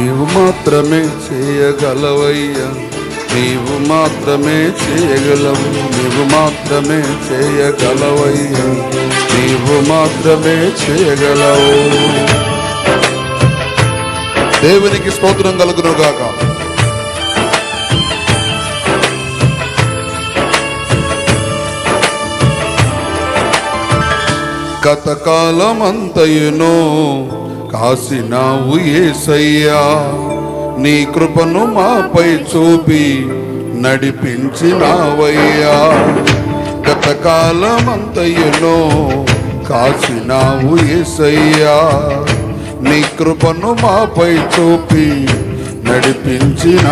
నీవు మాత్రమే చేయగలవయ్యా. నీవు మాత్రమే చేయగలవు. నీవు మాత్రమే చేయగలవయ్యా. నీవు మాత్రమే చేయగలవు. దేవునికి స్తోత్రం కలుగును గాక గతకాలమంతయును కాసినావు ఏసయ్యా. నీ కృపను మాపై చూపి నడిపించినావయ్యా. గతకాలమంతయును కాసినావు ఏసయ్యా. నీ కృపను మాపై చూపి నడిపించినావయ్యా.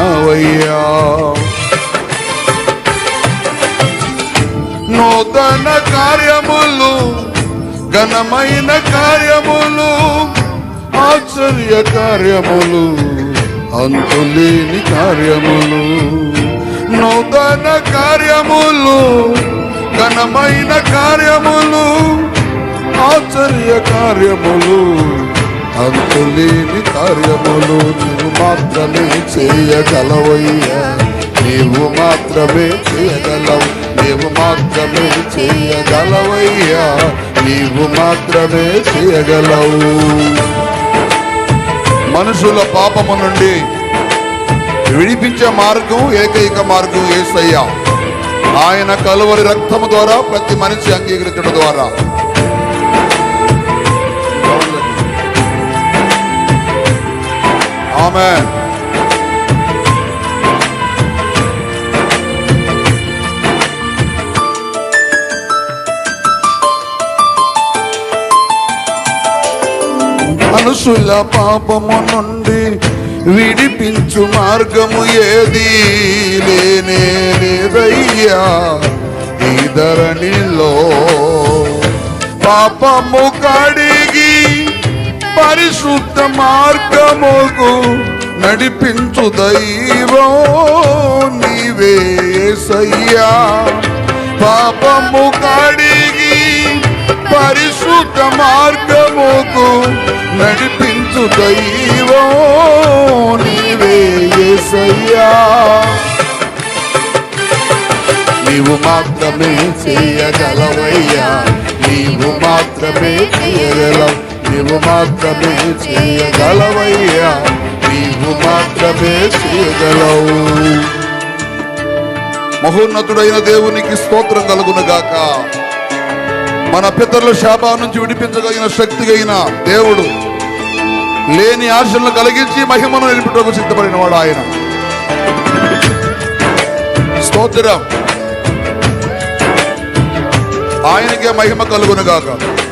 నూతన కార్యములు ఘనమైన కార్యములు ఆశ్చర్య కార్యములు అంతులేని కార్యములు. నూతన కార్యములు ఘనమైన కార్యములు ఆశ్చర్య కార్యములు అంతులేని కార్యములు నువ్వు మాత్రమే చేయగలవయ్యా. నీవు మాత్రమే చేయగలవు నీవు మాత్రమే చేయగలవయ్యా. నీవు మాత్రమే చేయగలవు. మనుషుల పాపము నుండి విడిపించే మార్గం ఏకైక మార్గం ఏసయ్యా. ఆయన కలువరి రక్తము ద్వారా ప్రతి మనిషి అంగీకరించడం ద్వారా. ఆమె మనుషుల పాపము నుండి విడిపించు మార్గము ఏది? లేనే లేదయ్యా ఈ ధరణిలో. పాపము కడిగి పరిశుద్ధ మార్గముకు నడిపించు దైవం నీవే సయ్యా పాపము కడిగి పరిశుద్ధ మార్గముకు నడిపించు దైవం నీవే నీవు మాత్రమే చేయగలవయ్యా. నీవు మాత్రమే చేయగలవు నీవు మాత్రమే చేయగలవయ్యా. నీవు మాత్రమే చేయగలవు. మహోన్నతుడైన దేవునికి స్తోత్రం కలుగునుగాక. మన పితరుల శాపా నుంచి విడిపించగలిగిన శక్తి అయిన దేవుడు లేని ఆశలను కలిగించి మహిమను నిలిపిటకు సిద్ధపడిన వాడు ఆయన. స్తోత్రం. ఆయనకే మహిమ కలుగునుగాక.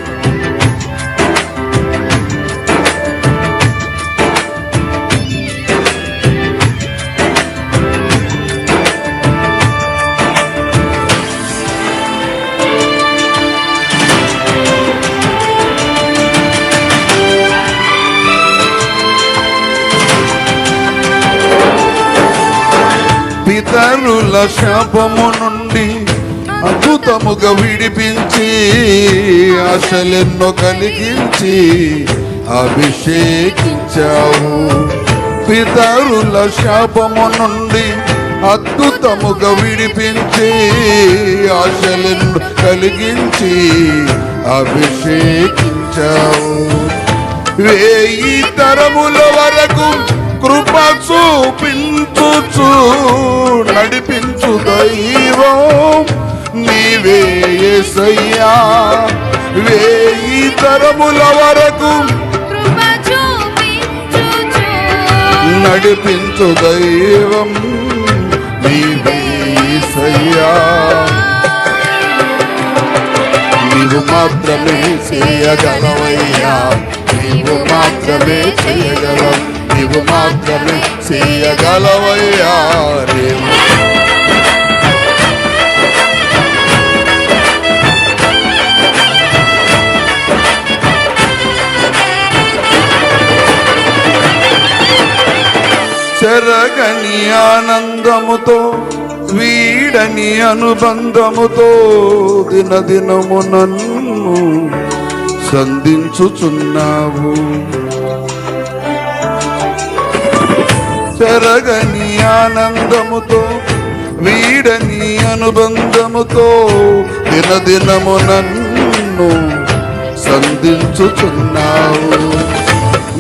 పితరుల శాపము నుండి అద్భుతముగా విడిపించి ఆశలెన్నో కలిగించి అభిషేకించావు. పితరుల శాపము నుండి అద్భుతముగా విడిపించి ఆశలెన్నో కలిగించి అభిషేకించావు. వేయి తరముల వరకు కృప చూపించుచు నడిపించు దైవం. నీవే యేసయ్యా వేయి తరముల వరకు. నడిపించు దైవం. నీవే యేసయ్యా నీవు మాత్రమే చేయగలవయ్యా. నీవు మాత్రమే చేయగలవు. నీవు మాత్రమే చేయగలవయ్యా నీవు చెరగని ఆనందముతో వీడని అనుబంధముతో దినదినము నన్ను సంధించుచున్నావు. చెరగని ఆనందముతో వీడని అనుబంధముతో దినదినము నన్ను సంధించుచున్నావు.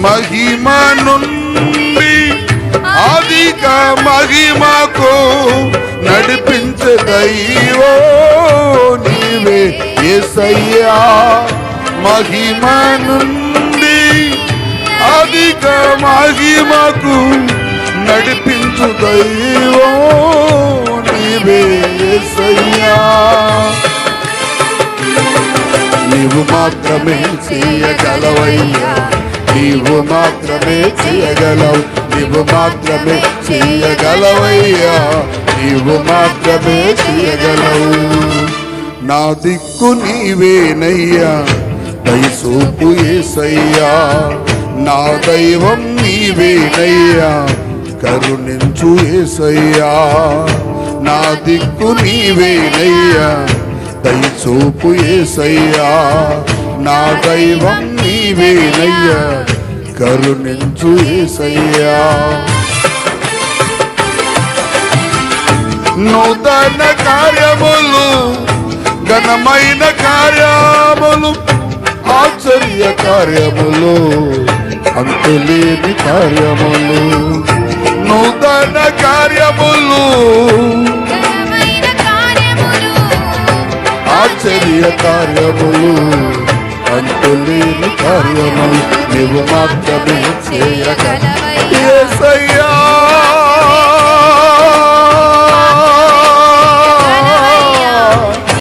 మహిమ నుండి అధిక మహిమకు నడిపించే దైవో నీవే ఏసయ్యా. మహిమ నుండి అధిక మహిమకు నడిపించు దైవం నీవే యేసయ్యా నీవు మాత్రమే చేయగలవయ్యా. నీవు మాత్రమే చేయగలవు. నీవు మాత్రమే చేయగలవయ్యా. నీవు మాత్రమే చేయగలవు. నా దిక్కు నీవేనయ్యా. దయసూపు ఏసయ్యా. నా దైవం నీవేనయ్యా. కరుణించు ఏసయ్యా. నా దిక్కు నీవేనయ్యా. దయచూపు ఏసయ్యా. నా దైవం నీవేనయ్యా. కరుణించు ఏసయ్యా. నూతన కార్యములు ఘనమైన కార్యములు ఆశ్చర్య కార్యములు అంతులేని కార్యములు. నూతన కార్యములు. ఆశ్చర్య కార్యములు. అంతులేని కార్యములు. నీవు మాత్రమే చేయగలవు